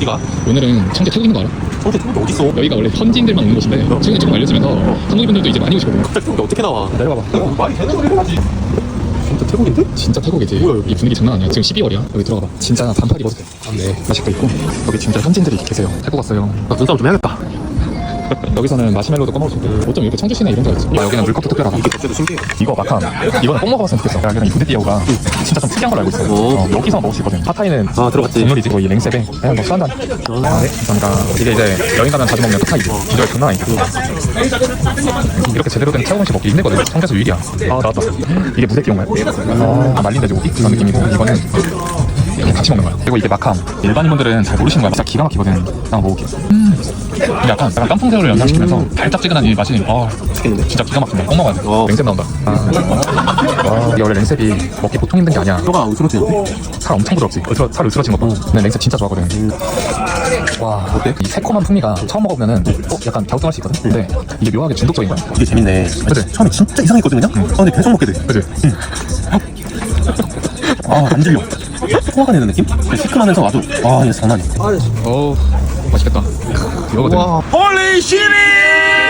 어디가? 오늘은 청주 태국 있는 거 알아? 성태 태국이 어딨어? 여기가 원래 현지인들만 오는 곳인데 최근에 조금 알려지면서 한국인분들도 이제 많이 오시거든요 갑자기 태국이 어떻게 나와? 내려가봐. 어, 말이 되는 소리를 하지. 진짜 태국인데? 진짜 태국이지. 뭐야, 여기? 이 분위기 장난 아니야. 지금 12월이야. 여기 들어가봐. 진짜 반팔 입어도 돼. 네, 맛있도 있고. 여기 진짜 현지인들이 계세요. 태국 왔어요 나 눈싸움 좀 해야겠다 여기서는 마시멜로도 꺼먹을 수 있고 어쩜 이렇게 청주 시내 이런 데가 있지? 아, 여기는 물컵도 특별하다. 이거 마캄 이거는 꼭 먹어봤으면 좋겠어. 야, 이 부대띠오가 진짜 좀 특이한 걸로 알고 있어요. 오. 어, 여기서 먹을 수 있거든. 파타이는 아 들어갔지. 국물이지 거의 냉세배. 그냥 뭐 술한잔. 아, 네. 감사합니다. 이게 이제 여행 가면 자주 먹는 파타이. 비주얼 장난 아니야 이렇게 제대로 된 태국 음식 먹기 힘들거든. 청주에서 유일이야. 아 나왔다 이게 무쇠띠용가요? 아. 말린 돼지고기 그런 느낌이고 이거는 이렇게 같이 먹는 거야 그리고 이게 마캄 일반인분들은 잘 모르시는 거야. 진짜 기가 막히거든. 한번 먹어볼게 음 약간 약간 깐풍새우를 연상시키면서 달짝지근한 이 맛이 아? 진짜 기가 막힌다. 꼭 먹어야 돼. 어. 냉셉 나온다. 아. 와 이게 원래 냉셉이 먹기 보통 힘든 게 아니야. 뼈가 으스러지는데? 살살 엄청 부드럽지. 으스러, 살 으스러진 것 봐 근데 냉셉 진짜 좋아하거든. 와 어때? 이 새콤한 풍미가 처음 먹어보면은 어? 약간 갸우뚱할 수 있거든? 근데 이게 묘하게 중독적인 거야. 이게 재밌네. 그치? 처음에 진짜 이상했거든 그냥? 아 근데 계속 먹게 돼. 그치? 아안 질려 소화가 되는 느낌? 시큼하면서 아주 아 이거 장난 아니야. 어우 맛있겠다. 이거거든 홀리 시리